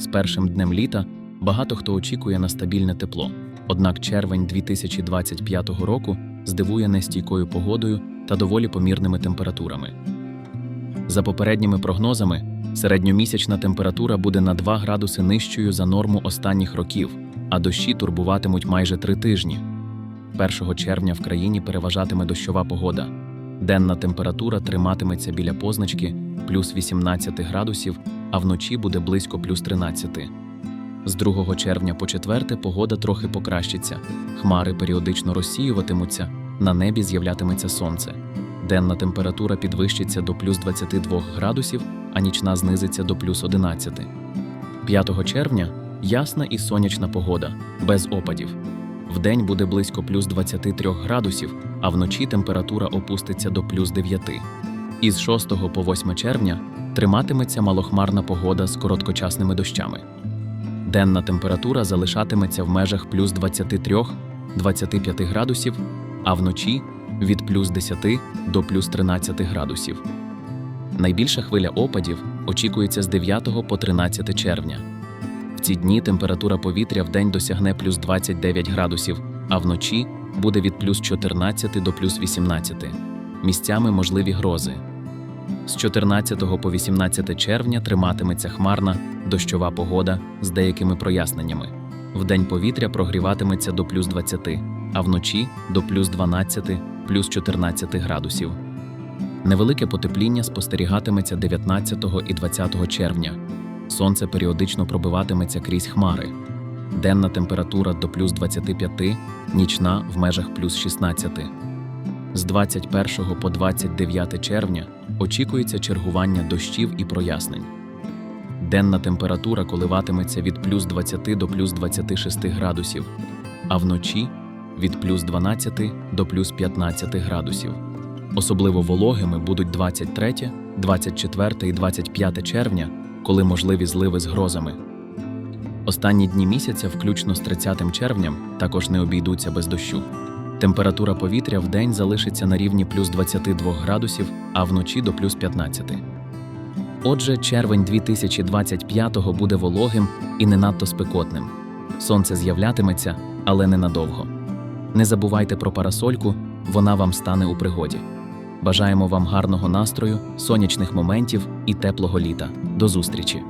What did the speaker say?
З першим днем літа багато хто очікує на стабільне тепло. Однак червень 2025 року здивує нестійкою погодою та доволі помірними температурами. За попередніми прогнозами, середньомісячна температура буде на 2 градуси нижчою за норму останніх років, а дощі турбуватимуть майже три тижні. 1 червня в країні переважатиме дощова погода. Денна температура триматиметься біля позначки плюс 18 градусів, а вночі буде близько плюс 13. З 2 червня по 4 погода трохи покращиться. Хмари періодично розсіюватимуться, на небі з'являтиметься сонце. Денна температура підвищиться до плюс 22 градусів, а нічна знизиться до плюс 11. 5 червня ясна і сонячна погода, без опадів. Вдень буде близько плюс 23 градусів, а вночі температура опуститься до плюс 9. Із 6 по 8 червня триматиметься малохмарна погода з короткочасними дощами. Денна температура залишатиметься в межах плюс 23-25 градусів, а вночі від плюс 10 до плюс 13 градусів. Найбільша хвиля опадів очікується з 9 по 13 червня. В ці дні температура повітря вдень досягне плюс 29 градусів, а вночі буде від плюс 14 до плюс 18. Місцями можливі грози. З 14 по 18 червня триматиметься хмарна дощова погода з деякими проясненнями. Вдень повітря прогріватиметься до плюс 20, а вночі до плюс 12, плюс 14 градусів. Невелике потепління спостерігатиметься 19 і 20 червня. Сонце періодично пробиватиметься крізь хмари. Денна температура до плюс 25, нічна в межах плюс 16. З 21 по 29 червня очікується чергування дощів і прояснень. Денна температура коливатиметься від плюс 20 до плюс 26 градусів, а вночі від плюс 12 до плюс 15 градусів. Особливо вологими будуть 23, 24 і 25 червня, коли можливі зливи з грозами. Останні дні місяця, включно з 30 червням, також не обійдуться без дощу. Температура повітря в день залишиться на рівні плюс 22 градусів, а вночі до плюс 15. Отже, червень 2025-го буде вологим і не надто спекотним. Сонце з'являтиметься, але ненадовго. Не забувайте про парасольку, вона вам стане у пригоді. Бажаємо вам гарного настрою, сонячних моментів і теплого літа. До зустрічі!